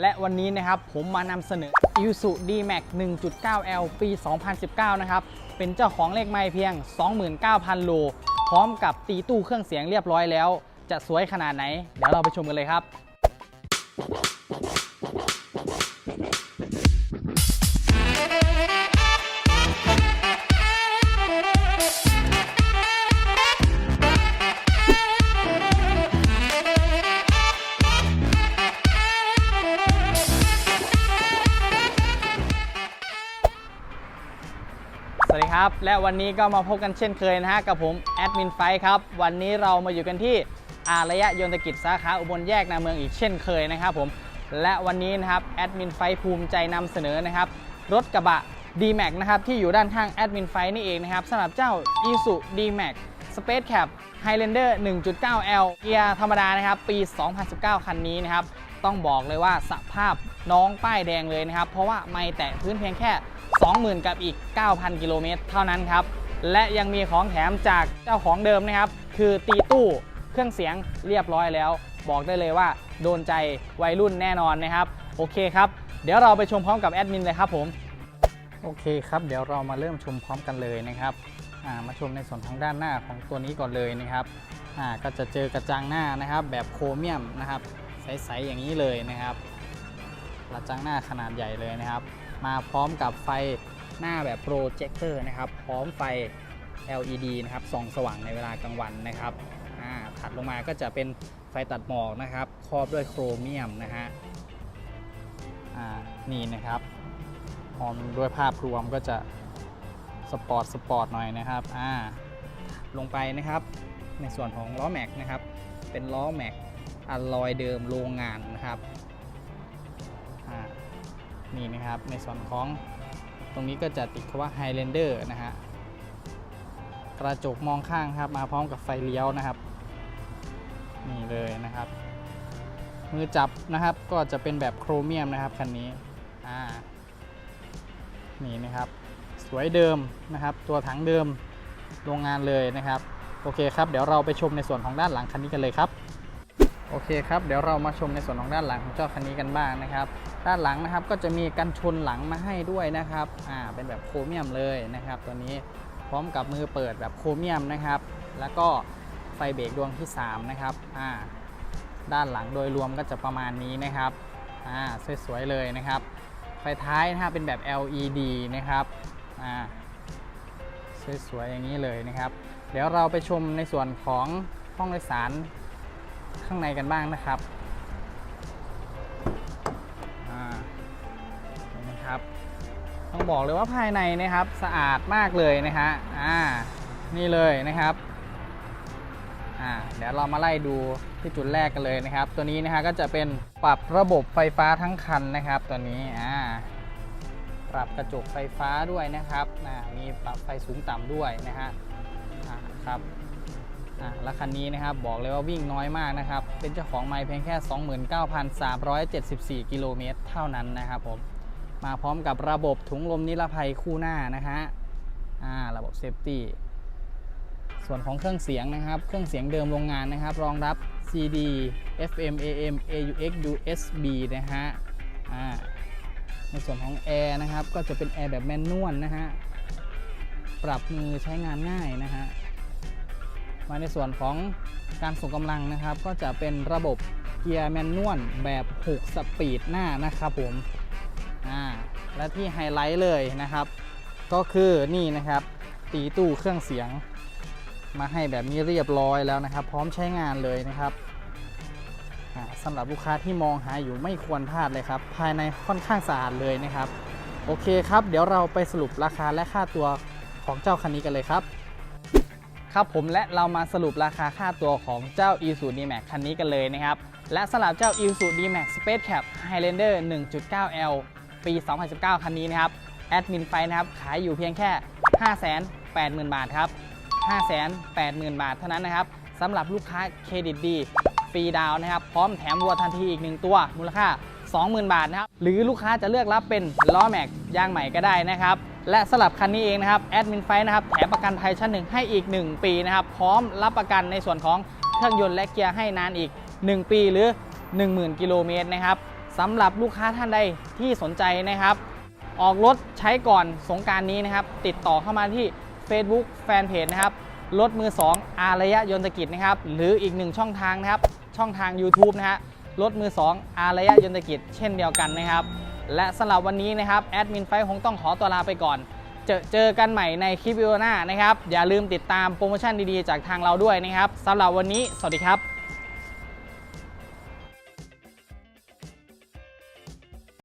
และวันนี้นะครับผมมานำเสนอ i s u D-Max 1.9L ปี 2019 นะครับ เป็นเจ้าของเลขไม้เพียง 29,000 โล พร้อมกับตีตู้เครื่องเสียงเรียบร้อยแล้ว จะสวยขนาดไหน เดี๋ยวเราไปชมกันเลยครับ ครับ และวันนี้ก็มาพบกันเช่นเคยนะฮะกับผมแอดมินไฟครับ วันนี้เรามาอยู่กันที่อารยะยนตกิจสาขาอุบลแยกนาเมืองอีกเช่นเคยนะครับผมและวันนี้นะครับแอดมินไฟภูมิใจนำเสนอนะครับ รถกระบะ D-Max นะครับที่อยู่ด้านข้างแอดมินไฟนี่เองนะครับสำหรับเจ้า i s u D-Max Space Cab Highlander 1.9L เกียร์ธรรมดานะครับ ปี 2019 คันนี้นะครับ ต้องบอกเลยว่าสภาพน้องป้ายแดงเลยนะครับ เพราะว่าไม่แตะพื้นเพียงแค่ 20,000 กับอีก 9,000 กิโลเมตรเท่านั้นครับ และยังมีของแถมจากเจ้าของเดิมนะครับ คือตีตู้เครื่องเสียงเรียบร้อยแล้ว บอกได้เลยว่าโดนใจวัยรุ่นแน่นอนนะครับ โอเคครับ เดี๋ยวเราไปชมพร้อมกับแอดมินเลยครับผม โอเคครับ เดี๋ยวเรามาเริ่มชมพร้อมกันเลยนะครับามาชมในส่วนของด้านหน้าของตัวนี้ก่อนเลยนะครับก็จะเจอกระจังหน้านะครับ แบบโครเมียมนะครับใสๆอย่างนี้เลยนะครับกระจังหน้าขนาดใหญ่เลยนะครับ มาพร้อมกับไฟหน้าแบบโปรเจคเตอร์นะครับ พร้อมไฟ LED นะครับส่องสว่างในเวลากลางวันนะครับอ่าถัดลงมาก็จะเป็นไฟตัดหมอกนะครับ ครอบด้วยโครเมียมนะฮะอ่านี่นะครับพร้อมด้วยภาพรวมก็จะสปอร์ตสปอร์ตหน่อยนะครับอ่าลงไปนะครับในส่วนของล้อแม็กนะครับ เป็นล้อแม็กอะลอยเดิมโรงงานนะครับ นี่นะครับ ในส่วนของตรงนี้ก็จะติดคำว่า Highlander นะฮะกระจกมองข้างครับ มาพร้อมกับไฟเลี้ยวนะครับ นี่เลยนะครับ มือจับนะครับก็จะเป็นแบบโครเมียมนะครับคันนี้อ่านี่นะครับ สวยเดิมนะครับ ตัวถังเดิมโรงงานเลยนะครับ โอเคครับ เดี๋ยวเราไปชมในส่วนของด้านหลังคันนี้กันเลยครับ โอเคครับ เดี๋ยวเรามาชมในส่วนของด้านหลังของเจ้าคันนี้กันบ้างนะครับ ด้านหลังนะครับก็จะมีกันชนหลังมาให้ด้วยนะครับ อ่า เป็นแบบโครเมียมเลยนะครับ ตัวนี้พร้อมกับมือเปิดแบบโครเมียมนะครับ แล้วก็ไฟเบรกดวงที่ 3 นะครับ อ่า ด้านหลังโดยรวมก็จะประมาณนี้นะครับ อ่า สวยๆเลยนะครับ ไฟท้ายนะฮะเป็นแบบ LED นะครับ อ่า สวยๆอย่างนี้เลยนะครับ เดี๋ยวเราไปชมในส่วนของห้องโดยสาร ข้างในกันบ้างนะครับนะครับ ต้องบอกเลยว่าภายในนะครับสะอาดมากเลยนะฮะอ่านี่เลยนะครับอ่าเดี๋ยวเรามาไล่ดูที่จุดแรกกันเลยนะครับ ตัวนี้นะฮะก็จะเป็นปรับระบบไฟฟ้าทั้งคันนะครับ ตัวนี้อ่าปรับกระจกไฟฟ้าด้วยนะครับอ่ามีปรับไฟสูงต่ำด้วยนะฮะอ่าครับ อ่าแล้วคันนี้นะครับบอกเลยว่าวิ่งน้อยมากนะครับ เป็นเจ้าของไมล์เพียงแค่ 29,374 กิโลเมตรเท่านั้นนะครับผม มาพร้อมกับระบบถุงลมนิรภัยคู่หน้านะฮะอ่าระบบเซฟตี้ส่วนของเครื่องเสียงนะครับ เครื่องเสียงเดิมโรงงานนะครับ รองรับ CD FM AM AUX USB นะฮะอ่าในส่วนของแอร์นะครับ ก็จะเป็นแอร์แบบแมนนวลนะฮะ ปรับมือใช้งานง่ายนะฮะ มาในส่วนของการส่งกำลังนะครับ ก็จะเป็นระบบเกียร์แมนนวลแบบ6สปีดหน้านะครับผมอ่าและที่ไฮไลท์เลยนะครับ ก็คือนี่นะครับตีตู้เครื่องเสียง มาให้แบบนี้เรียบร้อยแล้วนะครับ พร้อมใช้งานเลยนะครับสำหรับลูกค้าที่มองหาอยู่ไม่ควรพลาดเลยครับ ภายในค่อนข้างสะอาดเลยนะครับ โอเคครับ เดี๋ยวเราไปสรุปราคาและค่าตัวของเจ้าคันนี้กันเลยครับ ครับผมและเรามาสรุปราคาค่าตัวของเจ้า Isuzu D-Max คันนี้กันเลยนะครับ และสำหรับเจ้า Isuzu D-Max Space Cab Highlander 1.9L ปี 2019 คันนี้นะครับ แอดมินไฟนะครับ ขายอยู่เพียงแค่ 580,000 บาทครับ 580,000 บาทเท่านั้นนะครับสำหรับลูกค้าเครดิตดีฟรีดาวนะครับ พร้อมแถมรัวทันทีอีก1ตัว มูลค่า 20,000 บาทนะครับ หรือลูกค้าจะเลือกรับเป็นล้อแม็กยางใหม่ก็ได้นะครับ และสลับคันนี้เองนะครับแอดมินไฟนะครับแถมประกันภัยชั้นหนึ่งให้อีก 1 ปีนะครับ พร้อมรับประกันในส่วนของเครื่องยนต์และเกียร์ให้นานอีก 1 ปีหรือ 10,000 กิโลเมตรนะครับสำหรับลูกค้าท่านใดที่สนใจนะครับ ออกรถใช้ก่อนสงการนี้นะครับ ติดต่อเข้ามาที่ Facebook Fanpage นะครับรถมือ 2 อารยะยนตกิจนะครับ หรืออีกหนึ่งช่องทางนะครับ ช่องทาง YouTube นะฮะรถมือ 2 อารยะยนตกิจเช่นเดียวกันนะครับ และสำหรับวันนี้นะครับแอดมินไฟคงต้องขอตัวลาไปก่อน เจอเจอกันใหม่ในคลิปวิดีโอหน้านะครับ อย่าลืมติดตามโปรโมชั่นดีๆ จากทางเราด้วยนะครับสำหรับวันนี้ สวัสดีครับ